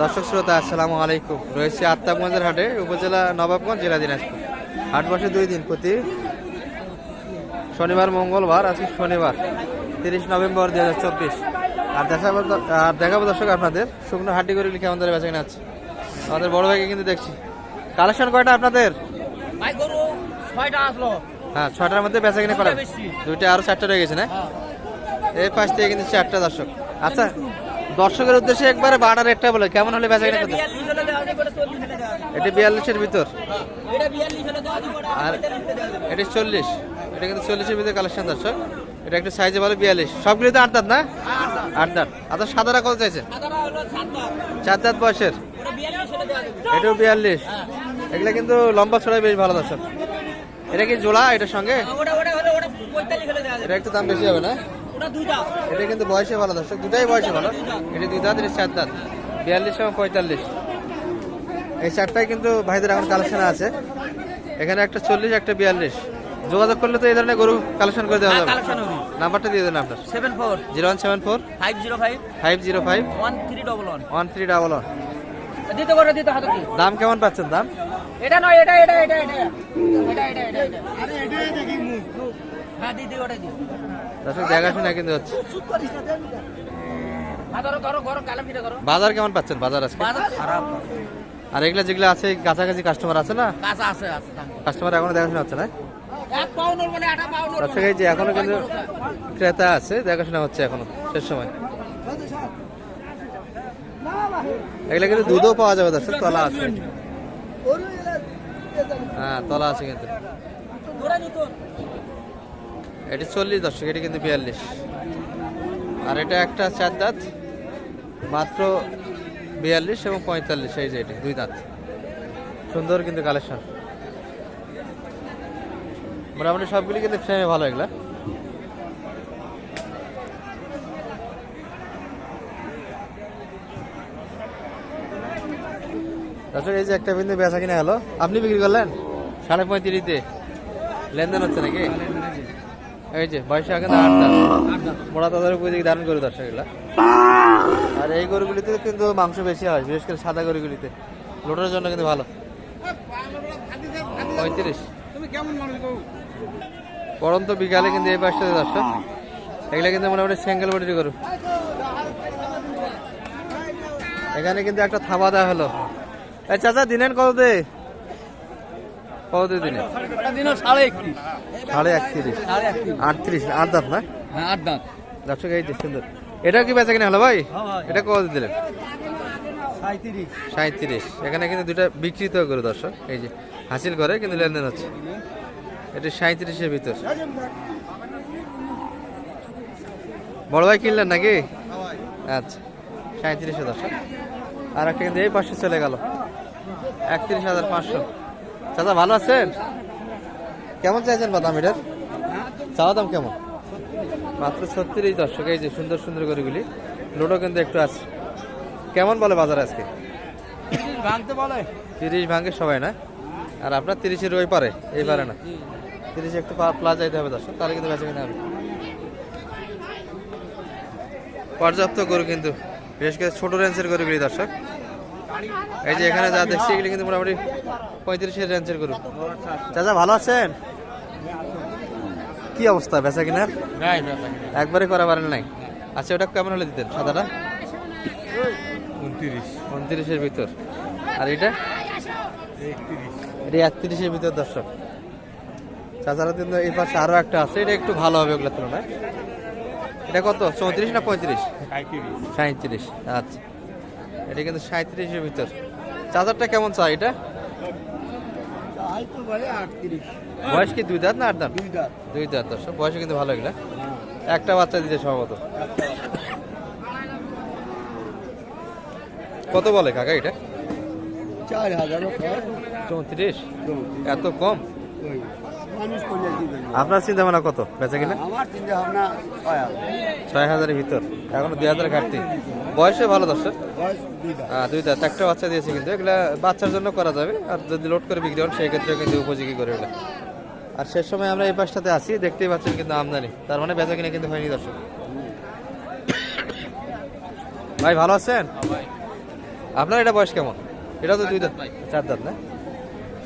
দর্শক শ্রোতা আসসালামু আলাইকুম। রয়েছে আত্মাবগঞ্জের হাটে উপজেলা নবাবগঞ্জ জেলা দিনাজপুর। হাট বসে দুই দিন প্রতি শনিবার মঙ্গলবার আজকে শনিবার তিরিশ নভেম্বর দুই হাজার চব্বিশ। আর দেখাবো আর দেখাবো দর্শক আপনাদের শুকনো হাটি করে কেমন ধরে বেচা কিনা আছে আমাদের বড় ভাইকে কিন্তু দেখছি। কালেকশন কয়টা আপনাদের? হ্যাঁ ছটার মধ্যে বেচা কিনা করেন দুইটা বেশি। দুইটা আরও চারটা রয়ে গেছে না? এই পাশ থেকে কিন্তু চারটা দর্শক। আচ্ছা দর্শকের উদ্দেশ্যে একবারে বাড়া রেটটা বলে কেমন হলে বেচা কিনা এটি বিয়াল্লিশের ভিতর? আর এটি চল্লিশ। এটা কিন্তু চল্লিশের ভিতরে কালেকশন দর্শক। এটা একটু সাইজে ভালো বিয়াল্লিশ। সবগুলি তো আট দাঁত না? আট দাঁত। আচ্ছা সাদারা কত চাইছে? চার দাঁত বয়সের? এটাও বিয়াল্লিশ। এগুলো কিন্তু লম্বা ছড়াই বেশ ভালো দর্শক। এটা কি জোলা এটার সঙ্গে? এটা একটু দাম বেশি হবে না? এটা কিন্তু বয়সে ভালো দর্শক দুটাই বয়সে ভালো এটা দুই দাঁত এটা চার দাঁত বিয়াল্লিশ এবং পঁয়তাল্লিশ এই চারটাই কিন্তু ভাইদের এখন কালেকশন আছে এখানে একটা চল্লিশ একটা বিয়াল্লিশ যোগাযোগ করলে তো এই ধরনের গরু কালেকশন করে দেওয়া যাবে নাম্বারটা দিয়ে দেন আপনার seven four zero one seven four five zero five five zero five one three double one one three double one দিতে করে দিতে হাতে কি দাম কেমন পাচ্ছেন দাম এটা নয় এটা এটা এটা এটা এটা এটা এটা এটা আরে এটাই দেখি মুখ হ্যাঁ দিদি ওটা দি দর্শক দেখাশোনা কিন্তু হচ্ছে বাজার কেমন পাচ্ছেন? বাজার আজকে? আর এগুলা যেগুলো আছে কাছাকাছি কাস্টমার আছে না? আছে আছে কাস্টমার এখনও দেখাশোনা হচ্ছে না? পাউন্ডের মানে পাউন্ডের দর্শক এই যে এখনও কিন্তু ক্রেতা আছে দেখাশোনা হচ্ছে এখনও শেষ সময়। এগুলা কিন্তু দুধও পাওয়া যাবে দর্শক তলা আছে। হ্যাঁ তলা আছে কিন্তু। এটি চল্লিশ দর্শক এটি কিন্তু বিয়াল্লিশ। আর এটা একটা চার দাঁত, মাত্র বিয়াল্লিশ এবং পঁয়তাল্লিশ, এই যে এটি, দুই দাঁত। সুন্দর কিন্তু কালেকশন মোটামুটি সবগুলি কিন্তু ফ্রেমে ভালো এগুলা। এই যে একটা বিন্দু বেচা কিনা হলো, আপনি বিক্রি করলেন? সাড়ে পঁয়ত্রিশ দিয়ে লেনদেন হচ্ছে নাকি? এই যে, বয়সে আগে আট দাঁত মোড়া তাদের উপযোগী দারুণ গরু দর্শক আর এই গরুগুলিতে কিন্তু মাংস বেশি হয়, বিশেষ করে সাদা গরুগুলিতে। লোটের জন্য কিন্তু ভালো। পঁয়ত্রিশ। পরন্ত বিকালে কিন্তু এই পাশটাতে দর্শক। এগুলা কিন্তু মোটামুটি সিঙ্গেল বডির গরু। এখানে কিন্তু একটা থাবা দেওয়া হলো। চাচা, দিনেন কত দে? কত দিনে সাড়ে একত্রিশ। সাড়ে একটি আটত্রিশ আট দাঁত না? হ্যাঁ আট দাঁত। দর্শক এই সুন্দর। এটা কি বেচা কিনা হলো ভাই? হ্যাঁ, এটা কত দিলেন সাঁত্রিশ এখানে কিন্তু দুটা বিকৃত করে দর্শক। এই যে হাসিল করে কিন্তু লেনদেন হচ্ছে। এটা সাঁত্রিশের ভিতর। বড় ভাই কিনলেন নাকি? আচ্ছা সাঁত্রিশে দর্শক। আর একটা কিন্তু এই পাশে চলে গেল। একত্রিশ হাজার পাঁচশো। চাচা ভালো আছেন? কেমন চাইছেন বাদাম এটার? চাওয়া দাম কেমন? মাত্র ছত্রিশ দর্শক এই যে সুন্দর সুন্দর গরুগুলি। লোডও কিন্তু একটু আছে। কেমন বলে বাজার আজকে? ভাঙতে বলে। তিরিশ ভাঙে সবাই না? আর আপনার তিরিশের ওই পারে এই পারে না? তিরিশ একটু প্লাস যাইতে হবে দর্শক তাহলে কিন্তু বেঁচে কিনা হবে। পর্যাপ্ত গরু কিন্তু বিশেষ করে ছোটো রেঞ্জের গরুগুলি দর্শক। এই যে এখানে যা দেখছি এগুলি কিন্তু মোটামুটি পঁয়ত্রিশের রেঞ্জের গরু। চাচা ভালো আছেন? কি অবস্থা বেচা কিনার একবারে করা পারেন নাই? আচ্ছা ওটা কেমন হলে দিতেন সাদাটা? উনত্রিশ। উনত্রিশের ভিতর। আর এটা? এটা একত্রিশের ভিতর দর্শক। তাছাড়া কিন্তু এই পাশে আরও একটা আছে এটা একটু ভালো হবে ওগুলোর তুলনায়। এটা কত? চৌত্রিশ না পঁয়ত্রিশ? সাঁত্রিশ আচ্ছা। এটা কিন্তু সাঁত্রিশের ভিতর। চার্জারটা কেমন চাই এটা? বয়স কি দুই দাঁত না আট দাঁত? দুই দাঁত। দুই দাঁত দর্শক বয়সে কিন্তু ভালো এগুলা। একটা বাচ্চা দিতে সম্ভবত। কত বলে কাকা এটা? চার হাজার চৌত্রিশ? এত কম? আপনার চিন্তা ভাবনা কত? বেচা কিনা? আমার চিন্তা ভাবনা ছয় হাজার। হাজারের ভিতর। এখনও দুই হাজার ঘাটতি। বয়সে ভালো দর্শক? বয়স দুই দাঁত হ্যাঁ একটা বাচ্চা দিয়েছে কিন্তু। এগুলা বাচ্চার জন্য করা যাবে। আর যদি লোড করে বিক্রি হন সেই ক্ষেত্রে কিন্তু উপযোগী করে এগুলা। আর শেষ সময় আমরা এই পাশটাতে আছি। দেখতেই পাচ্ছেন কিন্তু আমদানি। তার মানে বেচা কিনা কিন্তু হয়নি দর্শক। ভাই ভালো আছেন? আপনার এটা বয়স কেমন? এটা তো দুই দাঁত চার দাঁত না?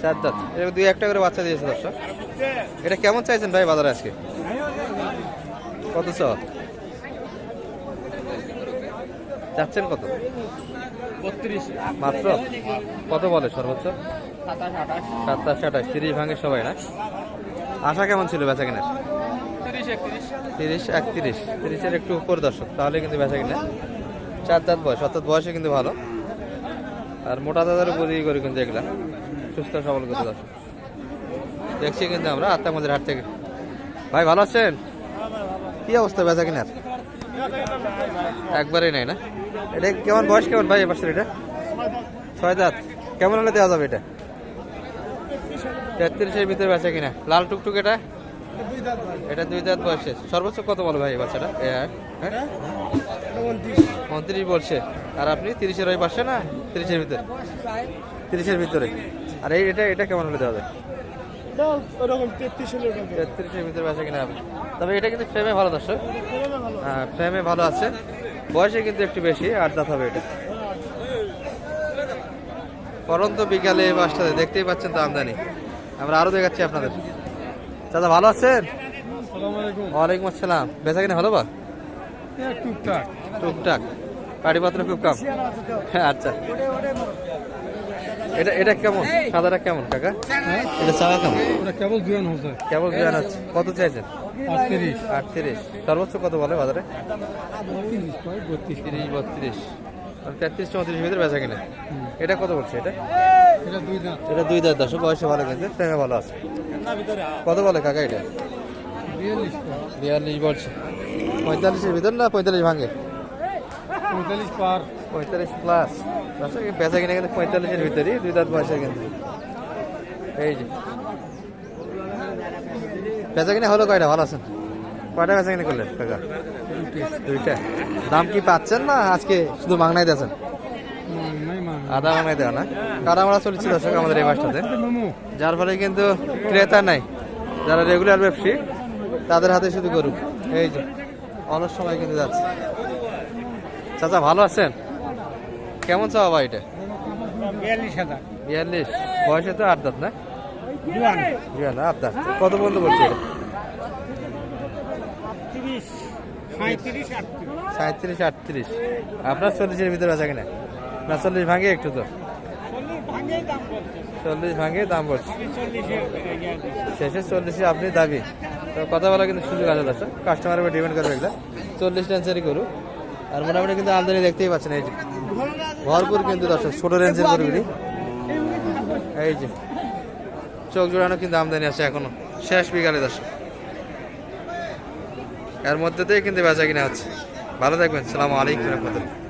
চার দাঁত। এটা দুই একটা করে বাচ্চা দিয়েছে দর্শক। এটা কেমন চাইছেন ভাই বাজারে আজকে? কত চ চাচ্ছেন কত? বত্রিশ। মাত্র? কত বলে সর্বোচ্চ? সাতাশ আঠাশ। তিরিশ ভাঙে সবাই না? আশা কেমন ছিল বেচা কেনার? তিরিশ একত্রিশ। তিরিশের একটু উপর দর্শক তাহলে কিন্তু বেচা কিনা চার দাঁত বয়স অর্থাৎ বয়সে কিন্তু ভালো। আর মোটা দাদার উপরেই করে কিন্তু এগুলা সুস্থ, সবল করতে দর্শক দেখছি কিন্তু আমরা আত্মামদের হাট থেকে। ভাই, ভালো আছেন? কি অবস্থা বেচা কিনার? একবারেই নাই না? এটা কেমন বয়স, কেমন ভাই এবার এটা? ছয় দাঁত। কেমন হলে দেওয়া যাবে এটা? তেত্রিশের ভিতরে বেচা কিনা। লাল টুকটুক এটা? এটা দুই দাঁত বয়সে। সর্বোচ্চ কত বলো ভাই বাচ্চাটা? হ্যাঁ? উনত্রিশ বলছে। আর আপনি তিরিশের ওই পাশে না? তিরিশের ভিতরে? তিরিশের ভিতরে। আর এই এটা এটা কেমন হলে দেওয়া যায়? তেত্রিশের ভিতরে কিনা? তবে এটা কিন্তু ফ্রেমে ভালো দর্শক। হ্যাঁ ফ্রেমে ভালো আছে। বয়সে কিন্তু একটু বেশি দাঁত হবে এটা। পরন্ত বিকালে এই বাসটাতে দেখতেই পাচ্ছেন তো আমদানি। আমরা আরও দেখাচ্ছি আপনাদের। দাদা ভালো আছেন? ওয়ালাইকুম আসসালাম। বেচা কিনা হলো বা? টুকটাক। টুকটাক। গাড়িপত্র খুব কম। হ্যাঁ আচ্ছা। এটা এটা কেমন? সাদাটা কেমন কাকা? এটা চাওয়া কেমন? ওটা কেবল জুয়ান হচ্ছে। কেবল আছে কত চাইছেন? আটত্রিশ। আটত্রিশ। সর্বোচ্চ কত বলে বাজারে? বত্রিশ তিরিশ বত্রিশ। আর তেত্রিশ চৌত্রিশ ভিতরে বেচা কিনা? এটা কত বলছে এটা? এটা দুই দাঁত। এটা দশ বয়সে ভালো কিন্তু ভালো আছে। কত বলে কাকা এটা? বিয়াল্লিশ বলছে। পঁয়তাল্লিশের ভিতর না পঁয়তাল্লিশ ভাঙে? পঁয়তাল্লিশ পার। পঁয়তাল্লিশ প্লাস দর্শক এই বেচা কিনা কিন্তু পঁয়তাল্লিশের ভিতরেই দুই দাঁত বয়সে কিন্তু। এই যে। বেচা কিনা হলো কয়টা? ভালো আছেন? কয়টা বেচা কিনা করলেন, কাকা? দুইটা। দাম কি পাচ্ছেন না আজকে শুধু মাংনাই দিয়েছেন? আধা মাংনাই দেওয়া না। কারণ আমরা চলছি দর্শক আমাদের এই মাসটাতে। যার ফলে কিন্তু ক্রেতা নাই। যারা রেগুলার ব্যবসী তাদের হাতে শুধু গরু। এই যে অনেক সময় কিন্তু যাচ্ছে। চাচা ভালো আছেন? কেমন চাওয়া ভাই এটা? বিয়াল্লিশ হাজার। বিয়াল্লিশ। বয়সে তো আট দাঁত না? জুয়ান জুয়ান আট দাঁত। কত বন্ধু বলছে এটা? সাঁত্রিশ আটত্রিশ। আপনার চল্লিশের ভিতরে আছে কিনা? না চল্লিশ ভাঙে একটু তো? চল্লিশ ভাঙে দাম বলছে। শেষে চল্লিশে আপনি দাবি। তো কথা বলা কিন্তু সুযোগ আছে কাস্টমারের উপর ডিপেন্ড করবে এগুলো চল্লিশ রেঞ্জেরই গরু আর মোটামুটি কিন্তু আমদানি দেখতেই পাচ্ছেন, এই যে। ভরপুর কিন্তু দর্শক, ছোট রেঞ্জের গরুগুলি এই যে, চোখ জোড়ানো কিন্তু আমদানি আছে এখনও। শেষ বিকালে দর্শক। এর মধ্যেতেই কিন্তু বেচা কিনা হচ্ছে। ভালো থাকবেন, সালাম আলাইকুম রহমতুল্লাহ।